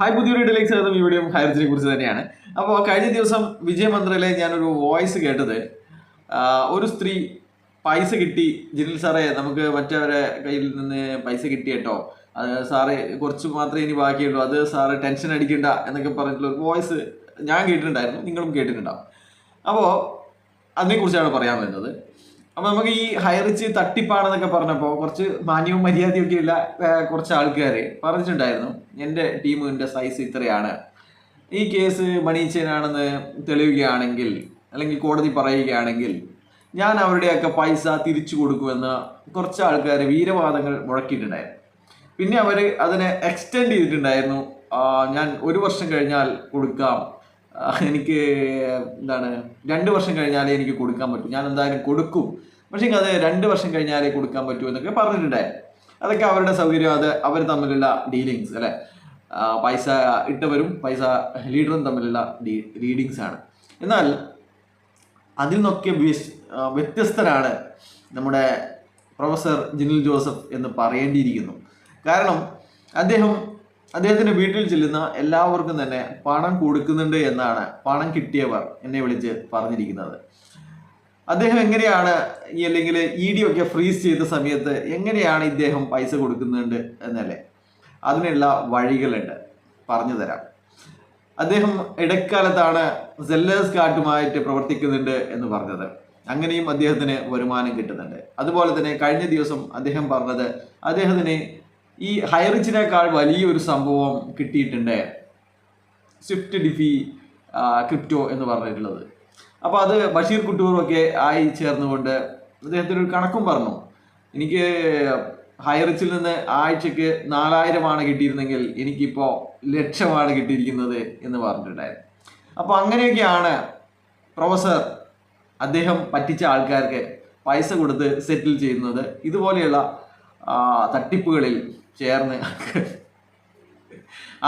Hi പുതിയ വീഡിയോയിലേക്ക് സ്വാഗതം. ഈ വീഡിയോ ഹൈറിച്ചിനെ കുറിച്ച് തന്നെയാണ്. അപ്പോൾ കഴിഞ്ഞ ദിവസം വിജയ മന്ത്രയിലെ ഞാനൊരു വോയിസ് കേട്ടത്. ഒരു സ്ത്രീ പൈസ കിട്ടി. ജിനിൽ സാറേ നമുക്ക് മറ്റവരെ കയ്യിൽ നിന്ന് പൈസ കിട്ടി കേട്ടോ. അത് സാറേ കുറച്ച് മാത്രമേ ഇനി ബാക്കിയുള്ളൂ. അത് സാറ് ടെൻഷൻ അടിക്കണ്ട എന്നൊക്കെ പറഞ്ഞിട്ടുള്ള ഒരു വോയിസ് ഞാൻ കേട്ടിട്ടുണ്ടായിരുന്നു. നിങ്ങളും കേട്ടിട്ടുണ്ടാവും. അപ്പോൾ അതിനെക്കുറിച്ചാണ് പറയാൻ വരുന്നത് അപ്പോൾ നമുക്ക് ഈ ഹൈറിച്ച് തട്ടിപ്പാണെന്നൊക്കെ പറഞ്ഞപ്പോ കുറച്ച് മാന്യവും മര്യാദയും ഒക്കെ ഉള്ള കുറച്ച് ആൾക്കാര് പറഞ്ഞിട്ടുണ്ടായിരുന്നു. എന്റെ ടീമിന്റെ സൈസ് ഇത്രയാണ്. ഈ കേസ് മണീച്ചനാണെന്ന് തെളിയുകയാണെങ്കിൽ അല്ലെങ്കിൽ കോടതി പറയുകയാണെങ്കിൽ ഞാൻ അവരുടെയൊക്കെ പൈസ തിരിച്ചു കൊടുക്കുമെന്ന് കുറച്ച് ആൾക്കാർ വീരവാദങ്ങൾ മുഴക്കിയിട്ടുണ്ടായിരുന്നു. പിന്നെ അവർ അതിനെ എക്സ്റ്റെൻഡ് ചെയ്തിട്ടുണ്ടായിരുന്നു. ഞാൻ ഒരു വർഷം കഴിഞ്ഞാൽ കൊടുക്കാം. എനിക്ക് എന്താണ് രണ്ട് വർഷം കഴിഞ്ഞാലേ എനിക്ക് കൊടുക്കാൻ പറ്റൂ. ഞാൻ എന്തായാലും കൊടുക്കും. പക്ഷേ അത് രണ്ട് വർഷം കഴിഞ്ഞാലേ കൊടുക്കാൻ പറ്റൂ എന്നൊക്കെ പറഞ്ഞിട്ടുണ്ടായിരുന്നു. അതൊക്കെ അവരുടെ സൗകര്യം അത് അവർ തമ്മിലുള്ള ഡീലിങ്സ് അല്ലെ? പൈസ ഇട്ടവരും പൈസ ലീഡറും തമ്മിലുള്ള ഡീ ആണ്. എന്നാൽ അതിൽ നിന്നൊക്കെ വ്യത്യസ്തരാണ് നമ്മുടെ പ്രൊഫസർ ജിനിൽ ജോസഫ് എന്ന് പറയേണ്ടിയിരിക്കുന്നു. കാരണം അദ്ദേഹം അദ്ദേഹത്തിന്റെ വീട്ടിൽ ചെല്ലുന്ന എല്ലാവർക്കും തന്നെ പണം കൊടുക്കുന്നുണ്ട് എന്നാണ് പണം കിട്ടിയവർ എന്നെ വിളിച്ച് പറഞ്ഞിരിക്കുന്നത്. അദ്ദേഹം എങ്ങനെയാണ് ഈ അല്ലെങ്കിൽ ഇ ഡി ഒക്കെ ഫ്രീസ് ചെയ്ത സമയത്ത് എങ്ങനെയാണ് ഇദ്ദേഹം പൈസ കൊടുക്കുന്നുണ്ട് എന്നല്ലേ? അതിനുള്ള വഴികളുണ്ട്. പറഞ്ഞു തരാം. അദ്ദേഹം ഇടക്കാലത്താണ് സെല്ലേഴ്സ് കാർഡുമായിട്ട് പ്രവർത്തിക്കുന്നുണ്ട് എന്ന് പറഞ്ഞത്. അങ്ങനെയും അദ്ദേഹത്തിന് വരുമാനം കിട്ടുന്നുണ്ട്. അതുപോലെ തന്നെ കഴിഞ്ഞ ദിവസം അദ്ദേഹം പറഞ്ഞത് അദ്ദേഹത്തിന് ഈ ഹൈറിച്ചിനേക്കാൾ വലിയൊരു സംഭവം കിട്ടിയിട്ടുണ്ട് സ്വിഫ്റ്റ് ഡിഫി ക്രിപ്റ്റോ എന്ന് പറഞ്ഞിട്ടുള്ളത്. അപ്പോൾ അത് ബഷീർ കുട്ടൂറൊക്കെ ആയി ചേർന്നുകൊണ്ട് അദ്ദേഹത്തിന് ഒരു കണക്കും പറഞ്ഞു. എനിക്ക് ഹൈറിച്ചിൽ നിന്ന് ആഴ്ചക്ക് നാലായിരമാണ് കിട്ടിയിരുന്നെങ്കിൽ എനിക്കിപ്പോൾ ലക്ഷമാണ് കിട്ടിയിരിക്കുന്നത് എന്ന് പറഞ്ഞിട്ടുണ്ടായിരുന്നു. അപ്പോൾ അങ്ങനെയൊക്കെയാണ് പ്രൊഫസർ അദ്ദേഹം പറ്റിച്ച ആൾക്കാർക്ക് പൈസ കൊടുത്ത് സെറ്റിൽ ചെയ്യുന്നത്. ഇതുപോലെയുള്ള തട്ടിപ്പുകളിൽ ചേർന്ന്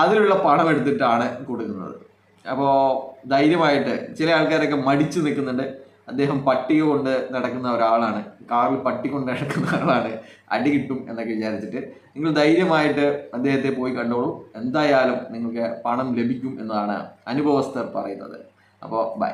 അതിലുള്ള പണം എടുത്തിട്ടാണ് കൊടുക്കുന്നത്. അപ്പോൾ ധൈര്യമായിട്ട് ചില ആൾക്കാരൊക്കെ മടിച്ചു നിൽക്കുന്നുണ്ട്. അദ്ദേഹം പട്ടിക കൊണ്ട് നടക്കുന്ന ഒരാളാണ്. കാറിൽ പട്ടി കൊണ്ട് നടക്കുന്ന ആളാണ്. അടി കിട്ടും എന്നൊക്കെ വിചാരിച്ചിട്ട് നിങ്ങൾ ധൈര്യമായിട്ട് അദ്ദേഹത്തെ പോയി കണ്ടോളൂ. എന്തായാലും നിങ്ങൾക്ക് പണം ലഭിക്കും എന്നതാണ് അനുഭവസ്ഥർ പറയുന്നത്. അപ്പോൾ ബൈ